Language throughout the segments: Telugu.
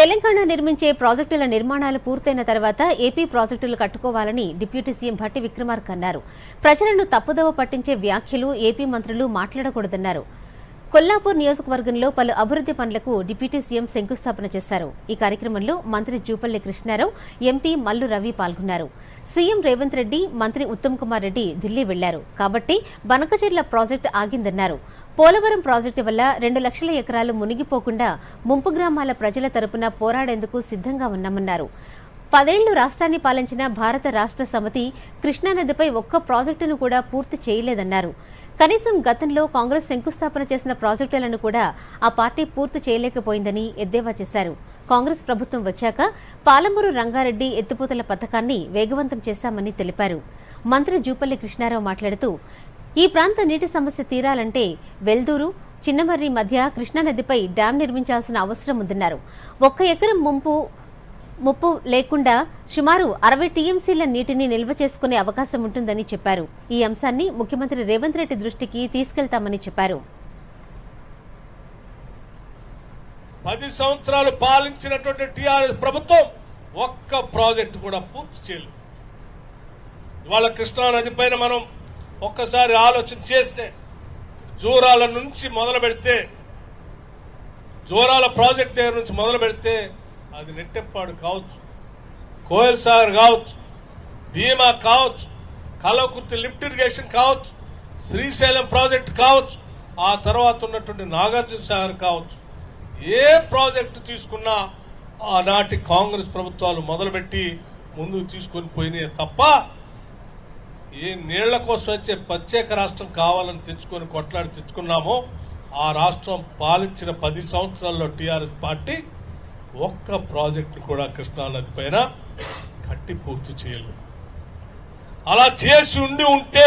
తెలంగాణ నిర్మించే ప్రాజెక్టుల నిర్మాణాలు పూర్తయిన తర్వాత ఏపీ ప్రాజెక్టులు కట్టుకోవాలని డిప్యూటీ సీఎం భట్టి విక్రమార్క అన్నారు. ప్రజలను తప్పుదవ పట్టించే వ్యాఖ్యలు ఏపీ మంత్రులు మాట్లాడకూడదన్నారు. కొల్లాపూర్ నియోజకవర్గంలో పలు అభివృద్ధి పనులకు డిప్యూటీ సీఎం శంకుస్థాపన చేశారు. ఈ కార్యక్రమంలో మంత్రి జూపల్లి కృష్ణారావు ఎంపీ మల్లు రవి పాల్గొన్నారు. సీఎం రేవంత్ రెడ్డి మంత్రి ఉత్తమ్ కుమార్ రెడ్డి ఢిల్లీ వెళ్ళారు. కాబట్టి బనకచెర్ల ప్రాజెక్టు ఆగిందన్నారు. పోలవరం ప్రాజెక్టు వల్ల రెండు లక్షల ఎకరాలు మునిగిపోకుండా ముంపు గ్రామాల ప్రజల తరపున పోరాడేందుకు సిద్ధంగా ఉన్నామన్నారు. పదేళ్ళు రాష్ట్రాన్ని పాలించిన భారత రాష్ట్ర సమితి కృష్ణానదిపై ఒక్క ప్రాజెక్టును కూడా పూర్తి చేయలేదన్నారు. కనీసం గతంలో కాంగ్రెస్ శంకుస్థాపన చేసిన ప్రాజెక్టులను కూడా ఆ పార్టీ పూర్తి చేయలేకపోయిందని ఎద్దేవా చేశారు. కాంగ్రెస్ ప్రభుత్వం వచ్చాక పాలమూరు రంగారెడ్డి ఎత్తిపోతల పథకాన్ని వేగవంతం చేశామని తెలిపారు. మంత్రి జూపల్లి కృష్ణారావు మాట్లాడుతూ ఈ ప్రాంత నీటి సమస్య తీరాలంటే వెల్దూరు చిన్నమర్రి మధ్య కృష్ణానదిపై డ్యాం నిర్మించాల్సిన అవసరం ఉందన్నారు. ఒక్క ఎకరం ముంపు ముప్పు లేకుండా సుమారు అరవై టీఎంసీల నీటిని నిల్వ చేసుకునే అవకాశం ఉంటుందని చెప్పారు. ఈ అంశాన్ని ముఖ్యమంత్రి రేవంత్ రెడ్డి దృష్టికి తీసుకెళ్తామని చెప్పారు. పది సంవత్సరాలు పాలించినటువంటి టిఆర్ఎస్ ప్రభుత్వం ఒక్క ప్రాజెక్టు కూడా పూర్తి చేయలేదు. ఇవాళ కృష్ణా నది పైన మనం ఒక్కసారి ఆలోచన చేస్తే జూరాల నుంచి మొదలు పెడితే జూరాల ప్రాజెక్ట్ దగ్గర నుంచి మొదలు పెడితే అది నెట్టెప్పాడు కావచ్చు. కోయల్ సాగర్ కావచ్చు. భీమా కావచ్చు. కలవకుర్తి లిఫ్ట్ ఇరిగేషన్ కావచ్చు. శ్రీశైలం ప్రాజెక్ట్ కావచ్చు. ఆ తర్వాత ఉన్నటువంటి నాగార్జున సాగర్ కావచ్చు. ఏ ప్రాజెక్టు తీసుకున్నా ఆనాటి కాంగ్రెస్ ప్రభుత్వాలు మొదలుపెట్టి ముందుకు తీసుకొని పోయినాయి తప్ప ఏ నీళ్ళ కోసం వచ్చే ప్రత్యేక రాష్ట్రం కావాలని తెచ్చుకొని కొట్లాడి తెచ్చుకున్నామో ఆ రాష్ట్రం పాలించిన పది సంవత్సరాల్లో టీఆర్ఎస్ పార్టీ ఒక్క ప్రాజెక్టు కూడా కృష్ణానది పైన కట్టి పూర్తి చేయలేదు. అలా చేసి ఉండి ఉంటే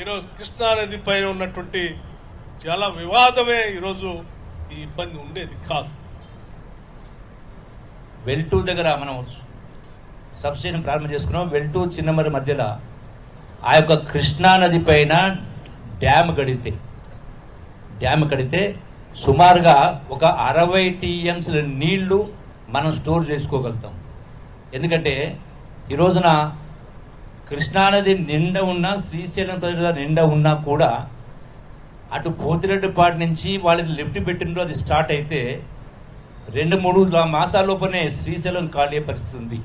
ఈరోజు కృష్ణానది పైన ఉన్నటువంటి జల వివాదమే ఈరోజు ఈ ఇబ్బంది ఉండేది కాదు. వెల్టూ దగ్గర మనం సబ్సిడీని ప్రారంభం చేసుకున్నాం. వెల్టూ చిన్నమరి మధ్యలో ఆ యొక్క కృష్ణా నది పైన డ్యామ్ కడితే డ్యామ్ కడితే సుమారుగా ఒక అరవై టీఎంసీల నీళ్ళు మనం స్టోర్ చేసుకోగలుగుతాం. ఎందుకంటే ఈ రోజున కృష్ణానది నిండా ఉన్నా శ్రీశైలం ప్రజల నిండా ఉన్నా కూడా అటు పోతిరెడ్డిపాటి నుంచి వాళ్ళకి లిఫ్ట్ పెట్టినప్పుడు అది స్టార్ట్ అయితే రెండు మూడు లా- మాసాల లోపలనే శ్రీశైలం ఖాళీ పరిస్థితి ఉంది.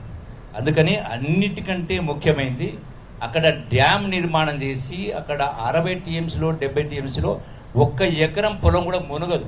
అందుకని అన్నిటికంటే ముఖ్యమైనది అక్కడ డ్యామ్ నిర్మాణం చేసి అక్కడ అరవై టీఎంసీలో డెబ్బై టీఎంసీలో ఒక్క ఎకరం పొలం కూడా మునగదు.